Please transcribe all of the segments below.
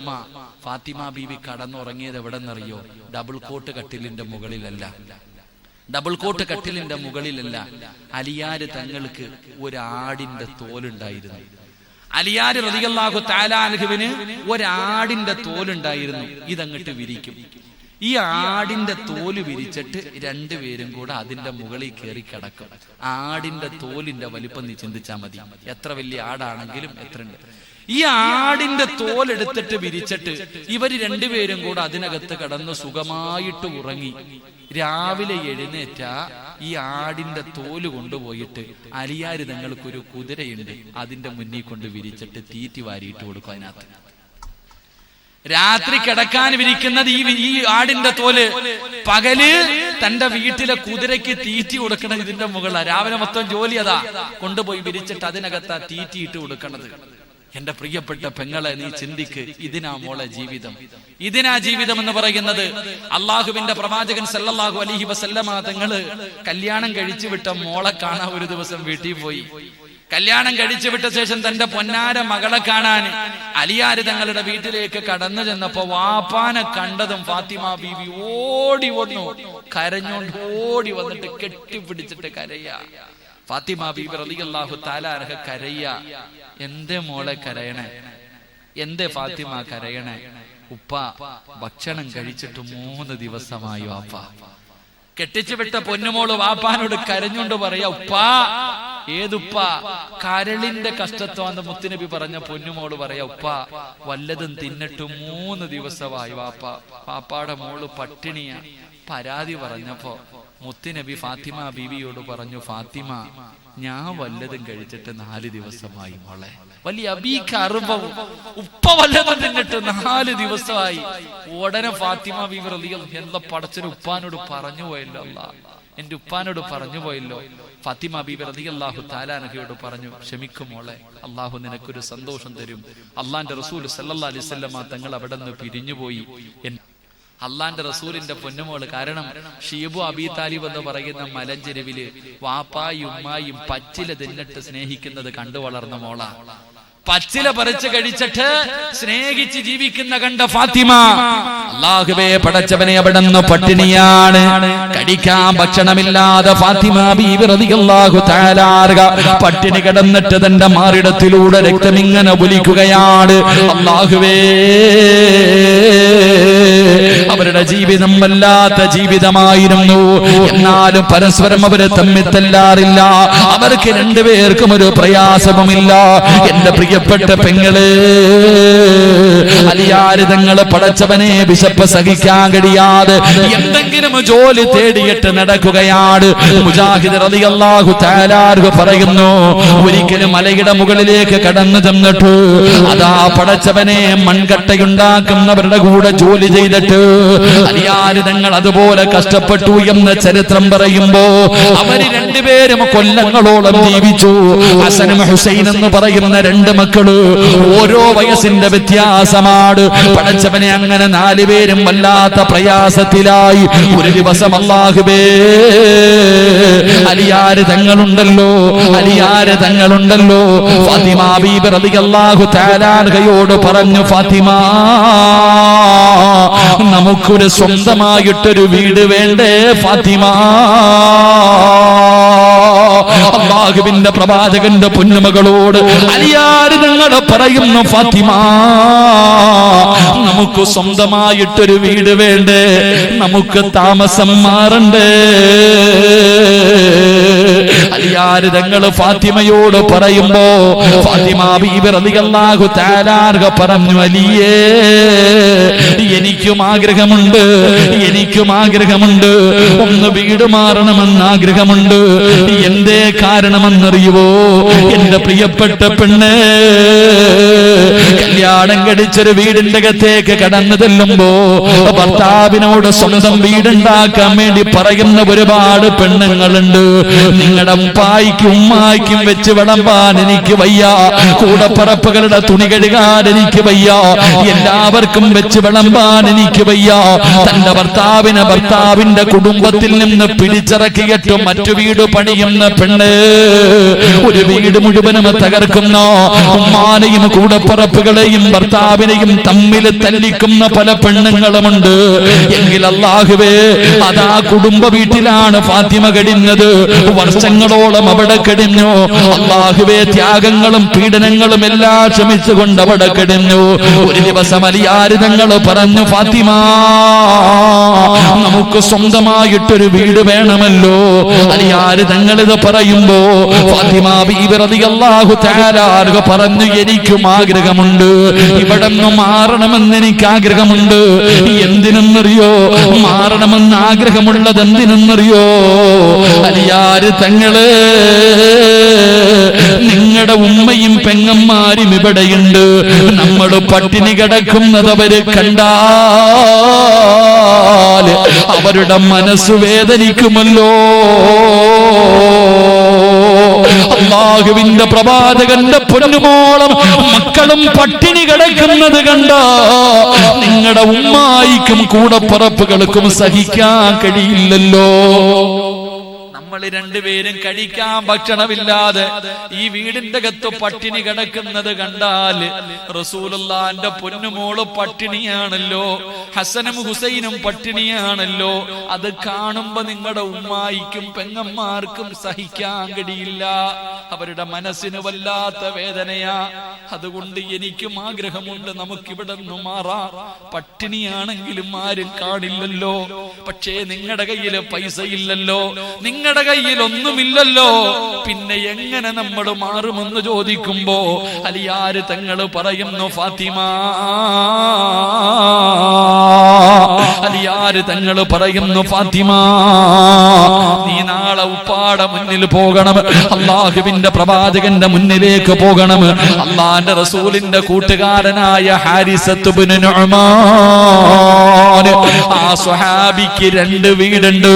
ഉമ്മ ഫാത്തിമ ബീവി കടന്നുറങ്ങിയത് എവിടെന്നറിയോ? ഡബിൾ കോട്ട് കട്ടിലിന്റെ മുകളിലല്ല. ഡബിൾ കോട്ട് കട്ടിലിന്റെ മുകളിലല്ല. അലിയാര് തങ്ങൾക്ക് ഒരാടിന്റെ തോലുണ്ടായിരുന്നു. അലിയാര് റതികല്ലാഹു താലാൻഹുവിന് ഒരാടിന്റെ തോലുണ്ടായിരുന്നു. ഇതങ്ങട്ട് വിരിക്കും. ഈ ആടിന്റെ തോൽ വിരിച്ചിട്ട് രണ്ടുപേരും കൂടെ അതിന്റെ മുകളിൽ കയറി കിടക്കും. ആടിന്റെ തോലിന്റെ വലിപ്പം നീ ചിന്തിച്ചാൽ മതി. എത്ര വലിയ ആടാണെങ്കിലും എത്ര ഉണ്ട് ഈ ആടിന്റെ തോലെടുത്തിട്ട് വിരിച്ചിട്ട് ഇവർ രണ്ടുപേരും കൂടെ അതിനകത്ത് കടന്ന് സുഖമായിട്ട് ഉറങ്ങി. രാവിലെ എഴുന്നേറ്റ ഈ ആടിന്റെ തോൽ കൊണ്ടുപോയിട്ട് അലിയാരി തങ്ങൾക്കൊരു കുതിരയുണ്ട്. അതിന്റെ മുന്നിൽ കൊണ്ട് വിരിച്ചിട്ട് തീറ്റി വാരിയിട്ട് കൊടുക്കും അതിനകത്ത്. രാത്രി കിടക്കാൻ വിരിക്കുന്നത് ഈ ഈ ആടിന്റെ തോൽ. പകൽ തന്റെ വീട്ടിലെ കുതിരയ്ക്ക് തീറ്റി കൊടുക്കണത് ഇതിന്റെ മുകളിലാണ് രാവിലെ മൊത്തം ജോലി അതാ. കൊണ്ടുപോയി വിരിച്ചിട്ട് അതിനകത്താ തീറ്റിയിട്ട് കൊടുക്കണത്. എന്റെ പ്രിയപ്പെട്ട പെങ്ങളെ നീ ചിന്തിക്ക് ഇതിനാ മോളെ ജീവിതം. ഇതിനാ ജീവിതം എന്ന് പറയുന്നത് അള്ളാഹുവിന്റെ പ്രവാചകൻ സല്ലല്ലാഹു അലൈഹി വസല്ലമ തങ്ങൾ കല്യാണം കഴിച്ചു വിട്ട മോളെ കാണാൻ ഒരു ദിവസം വീട്ടിൽ പോയി. കല്യാണം കഴിച്ചു വിട്ട ശേഷം തന്റെ പൊന്നാര മകളെ കാണാൻ അലിയാര് തങ്ങളുടെ വീട്ടിലേക്ക് കടന്നു ചെന്നപ്പോ വാപ്പാനെ കണ്ടതും ഫാത്തിമ ബീവി ഓടി വന്നു. കരഞ്ഞോണ്ട് ഓടി വന്നിട്ട് കെട്ടിപ്പിടിച്ചിട്ട് കരയ. ഫാത്തിമ ബീബി റളിയല്ലാഹു താലാർഹ കരയ്യ എന്തേ മോളെ കരയണേ? എന്തേ ഫാത്തിമ കരയണേ? ഉപ്പ ഭക്ഷണം കഴിച്ചിട്ട് മൂന്ന് ദിവസമായി വാപ്പ. കെട്ടിച്ചു വിട്ട പൊന്നുമോൾ വാപ്പാനോട് കരഞ്ഞുകൊണ്ട് പറയാ ഉപ്പാ ഏതുപ്പ? കരളിന്റെ കഷ്ടത്വാന്ന് മുത്തുനബി പറഞ്ഞ പൊന്നുമോൾ പറയാ ഉപ്പ വല്ലതും തിന്നിട്ട് മൂന്ന് ദിവസമായി വാപ്പ. പാപ്പാടെ മോൾ പട്ടിണിയ. പരാതി പറഞ്ഞപ്പോ മുത്തുനബി ഫാത്തിമ ബീവിയോട് പറഞ്ഞു ഫാത്തിമ ഞാൻ വല്ലതും കഴിച്ചിട്ട് നാല് ദിവസമായി മോളെ. വലിയ അബീക്ക് അറിവും ഉപ്പ വല്ലതും തിന്നിട്ട് നാല് ദിവസമായി. ഉടനെ ഫാത്തിമ ബീവി റളിയൽ എന്താ പടച്ചന് ഉപ്പാനോട് പറഞ്ഞു പോയല്ലോ അല്ലാ എന്റെ ഉപ്പാനോട് പറഞ്ഞു പോയല്ലോ ഫാത്തിമ ബീബി അള്ളാഹു താലാനഹയോട് പറഞ്ഞു ക്ഷമിക്കുമോളെ അള്ളാഹു നിനക്കൊരു സന്തോഷം തരും. അള്ളാന്റെ റസൂൽ സല്ലാ അലൈഹി വസല്ലമ തങ്ങൾ അവിടെ നിന്ന് പിരിഞ്ഞുപോയി അള്ളാന്റെ റസൂലിന്റെ പൊന്നുമോൾ കാരണം ഷീബു അബി താലിബ് എന്ന് പറയുന്ന മലഞ്ചെരുവിൽ വാപ്പായും ഉമ്മായും പച്ചില തിന്നിട്ട് സ്നേഹിക്കുന്നത് കണ്ടു വളർന്ന മോള. പച്ചില പറിച്ച് കഴിച്ചിട്ട് സ്നേഹിച്ച് ജീവിക്കുന്ന കണ്ട ഫാത്തിമ. അള്ളാഹുബേ പടച്ചവനെ അവിടെ നിന്ന് പട്ടിണിയാണ്. കടിക്കാൻ ഭക്ഷണമില്ലാതെ ഫാത്തിമ ബീബി റളിയല്ലാഹു തആലാർക പട്ടിണി കിടന്നിട്ട് തന്റെ മാറിടത്തിലൂടെ രക്തം ഇങ്ങനെ ഒലിക്കുകയാണ്. അള്ളാഹുവേ. അവരുടെ ജീവിതം വല്ലാത്ത ജീവിതമായിരുന്നു. എന്നാലും പരസ്പരം അവർ തമ്മിൽ തല്ലാറില്ല. അവർക്ക് രണ്ടുപേർക്കും ഒരു പ്രയാസവുമില്ല. എന്റെ പ്രിയപ്പെട്ട പെങ്ങൾ അലിയാരിതങ്ങൾ പടച്ചവനെ വിശപ്പ് സഹിക്കാൻ കഴിയാതെ എന്തെങ്കിലും ജോലി തേടിയിട്ട് നടക്കുകയാണ്. മുജാഹിദ് റളിയല്ലാഹു പറയുന്നു ഒരിക്കലും മലയുടെ മുകളിലേക്ക് കടന്നു ചെന്നിട്ട് അതാ പടച്ചവനെ മൺകട്ടയുണ്ടാക്കുന്നവരുടെ കൂടെ ജോലി ചെയ്തിട്ട് അലിയാര് തങ്ങൾ അതുപോലെ കഷ്ടപ്പെട്ടു എന്ന് ചരിത്രം പറയുമ്പോ അവർ രണ്ടുപേരും കൊല്ലങ്ങളോളം ജീവിച്ചു. ഹസനും ഹുസൈൻ എന്ന് പറയുന്ന രണ്ട് മക്കൾ ഓരോ വയസ്സിന്റെ വ്യത്യാസമാണ്. പടച്ചവനെ അങ്ങനെ നാലുപേരും വല്ലാത്ത പ്രയാസത്തിലായി. ഒരു ദിവസം അള്ളാഹുബേ അലിയാര് തങ്ങളുണ്ടല്ലോ അലിയാര് തങ്ങളുണ്ടല്ലോ ഫാത്തിമ ബീബി റളിയല്ലാഹു തആലാൻഹയോട് പറഞ്ഞു ഫാത്തിമ നമുക്കൊരു സ്വന്തമായിട്ടൊരു വീട് വേണ്ടേ ഫാത്തിമ. അള്ളാഹുവിന്റെ പ്രവാചകന്റെ പൊന്നുമകളോട് അലിയാര് ഞങ്ങൾ പറയുന്നു ഫാത്തിമ നമുക്ക് സ്വന്തമായിട്ടൊരു വീട് വേണ്ടേ നമുക്ക് താമസം മാറണ്ടേ. തങ്ങൾ ഫാത്തിമയോട് പറയുമ്പോ ഫാത്തിമ പറഞ്ഞു അലിയേ എനിക്കും ആഗ്രഹമുണ്ട് എനിക്കും ആഗ്രഹമുണ്ട്. ഒന്ന് വീട് മാറണമെന്ന് ആഗ്രഹമുണ്ട്. എന്തേ കാരണമെന്നറിയുവോ? എന്റെ പ്രിയപ്പെട്ട പെണ്ണ് കല്യാണം കടിച്ചൊരു വീടിന്റെ അകത്തേക്ക് കടന്നു ചെല്ലുമ്പോ ഭർത്താവിനോട് സ്വന്തം വീടുണ്ടാക്കാൻ വേണ്ടി പറയുന്ന ഒരുപാട് പെണ്ണുങ്ങളുണ്ട്. നിങ്ങളുടെ ഉപ്പായിക്കും ഉമ്മായിക്കും വെച്ച് വിളമ്പാൻ എനിക്ക് വയ്യ. കൂടപ്പറപ്പുകളുടെ തുണി കഴുകാൻ എനിക്ക് വയ്യ. എല്ലാവർക്കും വെച്ച് വിളമ്പാൻ എനിക്ക് വയ്യ. തന്റെ ഭർത്താവിനെ ഭർത്താവിന്റെ കുടുംബത്തിൽ നിന്ന് പിടിച്ചിറക്കിയിട്ട് മറ്റു വീട് പണിയുന്ന പെണ്ണ് ഒരു വീട് മുഴുവനും തകർക്കുന്ന ഉമ്മാനെയും കൂടപ്പറപ്പുകളെയും ഭർത്താവിനെയും തമ്മിൽ തല്ലിക്കുന്ന പല പെണ്ണുങ്ങളുമുണ്ട്. എങ്കിൽ അള്ളാഹുവേ അതാ കുടുംബ വീട്ടിലാണ് ഫാത്തിമ കഴിഞ്ഞത് വർഷങ്ങളോളം അവിടെ കഴിഞ്ഞു അള്ളാഹുവേ ത്യാഗങ്ങളും പീഡനങ്ങളും എല്ലാം ക്ഷമിച്ചുകൊണ്ട് അവിടെ കഴിഞ്ഞു ഒരു ദിവസം അലിയാരിതങ്ങൾ പറഞ്ഞു ഫാത്തിമ നമുക്ക് സ്വന്തമായിട്ടൊരു വീട് വേണമല്ലോ. അലിയാര് തങ്ങളിത് പറയുമ്പോ ഫാത്തിമ ബീബി അള്ളാഹു തകരാറുക പറഞ്ഞു എനിക്കും ആഗ്രഹമുണ്ട്. ഇവിടെ നിന്ന് മാറണമെന്ന് എനിക്ക് ആഗ്രഹമുണ്ട്. എന്തിനെന്നറിയോ? മാറണമെന്ന് ആഗ്രഹമുള്ളത് എന്തിനെന്നറിയോ? അലിയാര് തങ്ങൾ നിങ്ങളുടെ ഉമ്മയും പെങ്ങന്മാരും ഇവിടെയുണ്ട്. നമ്മൾ പട്ടിണി കിടക്കുന്നത് അവർ കണ്ടാൽ അവരുടെ മനസ്സ് വേദനിക്കുമല്ലോ. അള്ളാഹുവിന്റെ പ്രവാചകന്റെ പൊന്നുമോളം മക്കളും പട്ടിണി കിടക്കുന്നത് കണ്ട നിങ്ങളുടെ ഉമ്മായിക്കും കൂടപ്പറപ്പുകൾക്കും സഹിക്കാൻ കഴിയില്ലല്ലോ. നമ്മൾ രണ്ടുപേരും കഴിക്കാൻ ഭക്ഷണമില്ലാതെ ഈ വീടിന്റെ അകത്ത് പട്ടിണി കിടക്കുന്നത് കണ്ടാൽ റസൂലുള്ളാന്റെ പൊന്നുമോൾ പട്ടിണിയാണല്ലോ ഹസനും ഹുസൈനും പട്ടിണിയാണല്ലോ. അത് കാണുമ്പോ നിങ്ങളുടെ ഉമ്മായിക്കും പെങ്ങന്മാർക്കും സഹിക്കാൻ കഴിയില്ല. അവരുടെ മനസ്സിന് വല്ലാത്ത വേദനയാ. അതുകൊണ്ട് എനിക്കും ആഗ്രഹമുണ്ട് നമുക്കിവിടെ നിന്ന് മാറാ. പട്ടിണിയാണെങ്കിലും ആരും കാണില്ലല്ലോ. പക്ഷേ നിങ്ങളുടെ കയ്യിൽ പൈസ ഇല്ലല്ലോ നിങ്ങളുടെ കയ്യിൽ ഒന്നുമില്ലല്ലോ. പിന്നെ എങ്ങനെ നമ്മൾ മാറുമെന്ന് ചോദിക്കുമ്പോ അലിയാര് തങ്ങൾ പറയുന്നു ഫാത്തിമ. അലിയാര് തങ്ങൾ പറയുന്നു ഫാത്തിമ നീ നാളെ ഉപ്പാട മുന്നിൽ പോകണം. അള്ളാഹുവിന്റെ പ്രവാചകന്റെ മുന്നിലേക്ക് പോകണം. അള്ളാന്റെ റസൂലിന്റെ കൂട്ടുകാരനായ ഹാരിസത്തുബിന് ആ രണ്ട് വീടുണ്ട്.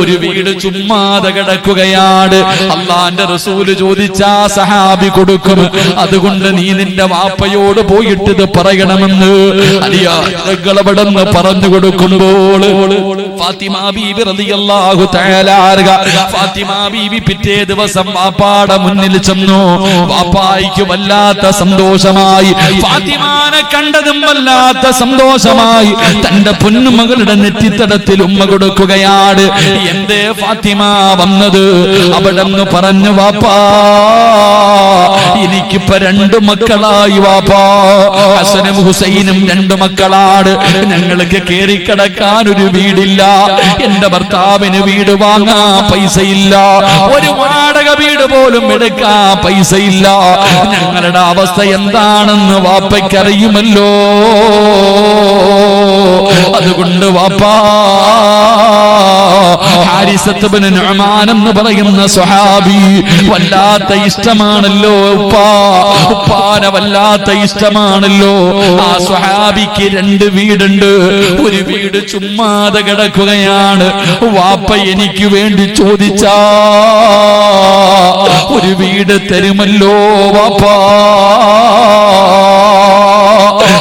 ഒരു വീട് ചുമ്മാതെ കിടക്കുകയാണ്. അള്ളാന്റെ റസൂൽ ചോദിച്ചാ സഹാബി കൊടുക്കും. അതുകൊണ്ട് നീ നിന്റെ വാപ്പയോട് പോയിട്ട് പറയണമെന്ന്. അലിയാളവിടെന്ന് പറഞ്ഞു കൊടുക്കുമ്പോൾ ഫാത്തിമ ബീബി റളിയല്ലാഹു തആല ഫാത്തിമ ബീബി പിറ്റേ ദിവസം വാപ്പാടെ മുന്നിൽ ചെന്നു. വാപ്പായിക്ക് വല്ലാത്ത സന്തോഷമായി. ഫാത്തിമാനെ കണ്ടതും വല്ലാത്ത സന്തോഷമായി. തന്റെ പൊന്നുമകളുടെ നെറ്റിത്തടത്തിൽ ഉമ്മ കൊടുക്കുകയാണ്. എന്തേ ഫാത്തിമ വന്നത്? അവിടെ പറഞ്ഞു വാപ്പാ എനിക്കിപ്പോ രണ്ട് മക്കളായി വാപ്പാ. ഹസനും ഹുസൈനും രണ്ട് മക്കളാണ്. ഞങ്ങൾക്ക് കേറി കേറിക്കിടക്കാൻ ഒരു വീടില്ല. എന്റെ ഭർത്താവിന് വീട് വാങ്ങാൻ പൈസയില്ല. ഒരു വാടക വീട് പോലും എടുക്കാൻ പൈസയില്ല. ഞങ്ങളുടെ അവസ്ഥ എന്താണെന്ന് വാപ്പയ്ക്കറിയുമല്ലോ. അതുകൊണ്ട് വാപ്പാ ഹാരിസത്തുബിന് നുമാൻ എന്ന് പറയുന്ന സ്വഹാബി വല്ലാത്ത ഇഷ്ടമാണല്ലോ ഉപ്പാ. ഉപ്പാന വല്ലാത്ത ഇഷ്ടമാണല്ലോ. ആ സ്വഹാബിക്ക് രണ്ട് വീടുണ്ട്. ഒരു വീട് ചുമ്മാതെ കിടക്കുകയാണ്. വാപ്പ എനിക്ക് വേണ്ടി ചോദിച്ചാ. ഒരു വീട് തരുമല്ലോ വാപ്പാ.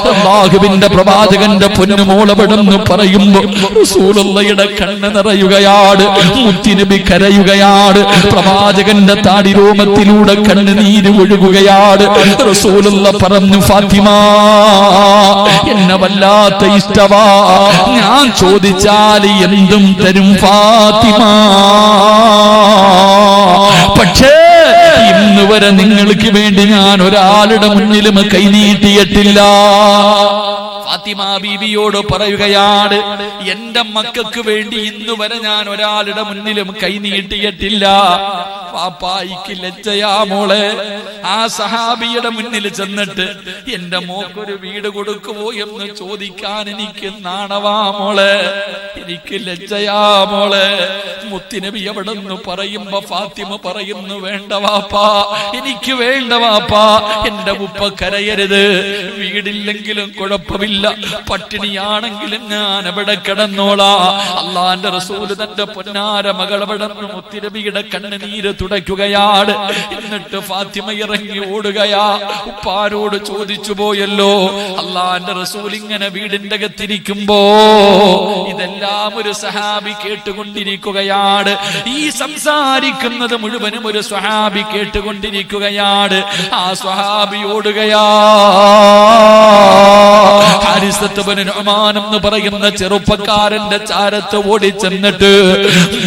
അള്ളാഹുവിന്റെ പ്രവാചകന്റെ പൊന്നുമോളപെടുന്നു പറയുമ്പോ റസൂലുള്ളയുടെ കണ്ണ് നിറയുകയാണ് മുത്തിനുബി കരയുകയാണ് പ്രവാചകന്റെ താടിരോമത്തിലൂടെ കണ്ണ് നീര് ഒഴുകുകയാണ് റസൂലുള്ള പറഞ്ഞു ഫാത്തിമ എന്നെ വല്ലാത്ത ഇഷ്ടവാ. ഞാൻ ചോദിച്ചാൽ എന്തും തരും ഫാത്തിമ. പക്ഷേ ഇന്ന് വരെ നിങ്ങൾക്ക് വേണ്ടി ഞാൻ ഒരാളുടെ മുന്നിലും കൈനീട്ടിയിട്ടില്ല ഫാത്തിമ ബീബിയോട് പറയുകയാണ് എന്റെ മക്കൾക്ക് വേണ്ടി ഇന്ന് വരെ ഞാൻ ഒരാളുടെ മുന്നിലും കൈ നീട്ടിയിട്ടില്ല. പാപ്പായിക്ക് ലജ്ജയാ മോളെ. ആ സഹാബിയുടെ മുന്നിൽ ചെന്നിട്ട് എന്റെ മോക്കൊരു വീട് കൊടുക്കുമോ എന്ന് ചോദിക്കാൻ എനിക്ക് നാണവാ മോളെ. എനിക്ക് ലജ്ജയാ മോളെ. മുത്തിനബി എവിടെ പറയുമ്പോ ഫാത്തിമ പറയുന്നു വേണ്ട വാപ്പാ എനിക്ക് വേണ്ട വാപ്പാ. എന്റെ ഉപ്പ കരയരുത്. വീടില്ലെങ്കിലും കുഴപ്പമില്ല. കുഴപ്പമില്ല പട്ടിണിയാണെങ്കിലും ഞാൻ അവിടെ കിടന്നോളാ. അള്ളാന്റെ റസൂൽ തന്റെ പൊന്നാര അവിടെ മുത്തിരബിയുടെ കണ്ണുനീര് തുടയ്ക്കുകയാണ്. എന്നിട്ട് ഫാത്തിമ ഇറങ്ങി ഓടുകയാ. ഉപ്പാരോട് ചോദിച്ചു പോയല്ലോ. അള്ളാന്റെ റസൂൽ ഇങ്ങനെ വീടിന്റെ അകത്തിരിക്കുമ്പോ ഇതെല്ലാം ഒരു സഹാബി കേട്ടുകൊണ്ടിരിക്കുകയാണ്. ഈ സംസാരിക്കുന്നത് മുഴുവനും ഒരു സ്വഹാബി കേട്ടുകൊണ്ടിരിക്കുകയാണ്. ആ സ്വഹാബി ഓടുകയാ. എന്ന് പറയുന്ന ചെറുപ്പക്കാരന്റെ ചാരത്ത് ഓടിച്ചെന്നിട്ട്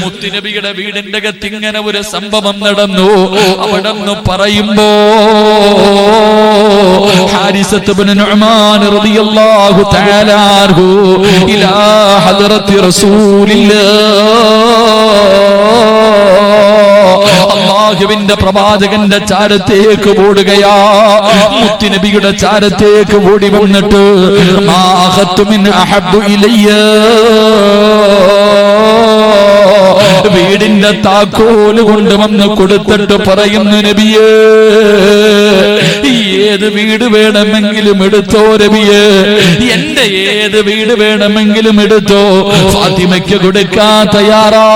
മുത്തുനബിയുടെ വീടിന്റെ അകത്ത് ഇങ്ങനെ ഒരു സംഭവം നടന്നു. അവിടെ നിന്ന് പറയുമ്പോ ഹാരിസത്ത് റളിയല്ലാഹു തആല ഇലാ ഹദ്റത്തി റസൂലില്ലാഹ് അള്ളാഹുവിന്റെ പ്രവാചകന്റെ ചാരത്തേക്ക് ഓടുകയാ. മുത്തുനബിയുടെ ചാരത്തേക്ക് ഓടി വന്നിട്ട് വീടിന്റെ താക്കോൽ കൊണ്ടുവന്ന് കൊടുത്തിട്ട് പറയുന്നു നബിയേ ഏത് വീട് വേണമെങ്കിലും എടുത്തോ നബിയേ? എന്റെ ഏത് വീട് വേണമെങ്കിലും എടുത്തോ? ഫാത്തിമയ്ക്ക് കൊടുക്കാൻ തയ്യാറാ.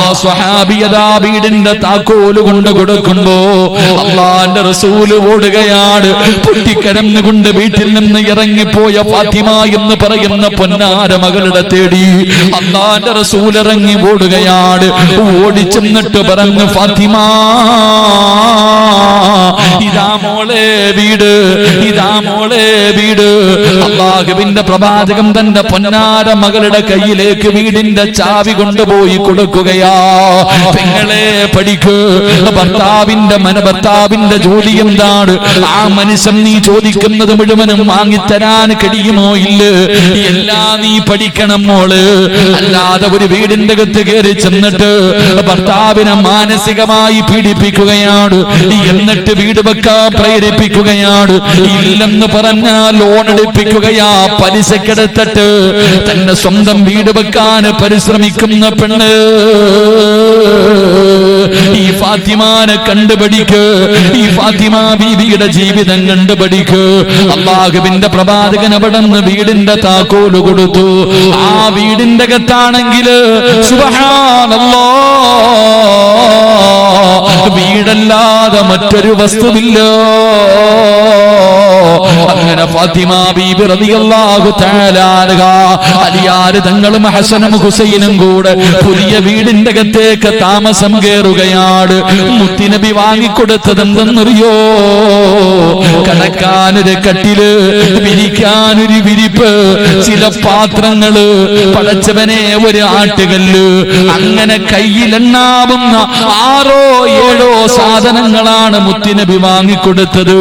ആ സ്വഹാബിയതാ വീടിന്റെ താക്കോൽ കൊണ്ട് കൊടുക്കുമ്പോ അള്ളാന്റെ റസൂൽ ഓടുകയാണ്. പൊട്ടിക്കരന്നുകൊണ്ട് വീട്ടിൽ നിന്ന് ഇറങ്ങിപ്പോയ ഫാത്തിമ എന്ന് പറയുന്ന പൊന്നാര മകളുടെ തേടി അള്ളാന്റെ റസൂൽ ഇറങ്ങി ഓടുകയാണ്. ഓടിച്ചെന്നിട്ട് പറഞ്ഞു ഫാത്തിമ ഇതാ മോളെ വീട് ഇതാ മോളെ വീട്. അള്ളാഹുവിന്റെ പ്രവാചകം തന്റെ പൊന്നാര മകളുടെ കയ്യിലേക്ക് വീടിന്റെ ചാവി കൊണ്ടുപോയി കൊടുക്കുകയാ. പെങ്ങളെ പഠിക്ക് ഭർത്താവിന്റെ മന ഭർത്താവിന്റെ ജോലി എന്താണ്? ആ മനുഷ്യൻ നീ ചോദിക്കുന്നത് മുഴുവനും വാങ്ങിത്തരാൻ കഴിയുമോ ഇല്ല? എല്ലാ നീ പഠിക്കണം മോൾ. അല്ലാതെ ഒരു വീടിന്റെ അകത്ത് കയറി ചെന്നിട്ട് ഭർത്താവിനെ മാനസികമായി പീഡിപ്പിക്കുകയാണ്. എന്നിട്ട് വീട് വെക്കാൻ പ്രേരിപ്പിക്കുകയാണ്. ഇല്ലെന്ന് പറഞ്ഞാൽ ലോൺ എടുപ്പിക്കുകയാ. പലിശക്കെടുത്തിട്ട് തന്നെ സ്വന്തം വീട് വെക്കാൻ പരിശ്രമിക്കുന്ന പെണ്ണ്. ഈ ഫാത്തിമാനെ കണ്ടുപിടിക്ക്. ഈ ഫാത്തിമ ബീബിയുടെ ജീവിതം കണ്ടുപിടിക്ക്. അള്ളാഹുവിന്റെ പ്രവാചകൻ അവിടെ നിന്ന് വീടിന്റെ താക്കോൽ കൊടുത്തു. ആ വീടിന്റെ അകത്താണെങ്കിൽ സുബ്ഹാനല്ലാ വീടല്ലാതെ മറ്റൊരു വസ്തുവില്ല. അങ്ങനെ ഫാത്തിമ ബീബി റളിയല്ലാഹു തആല അലിയാർ തങ്ങളും ഹസനും ഹുസൈനും കൂടെ പുതിയ വീടിന്റെ അകത്തേക്ക് താമസം കയറുകയാണ്. മുത്തിനബി വാങ്ങിക്കൊടുത്തത് എന്തെന്നറിയോ കടക്കാനൊരു കട്ടിൽ വിരിക്കാനൊരു വിരിപ്പ് ചില പാത്രങ്ങൾ പടച്ചവനെ ഒരു ആട്ടുകല്ല് അങ്ങനെ കയ്യിലെണ്ണാവുന്ന ആറോ ഏഴോ സാധനങ്ങളാണ് മുത്തിനബി വാങ്ങിക്കൊടുത്തത്.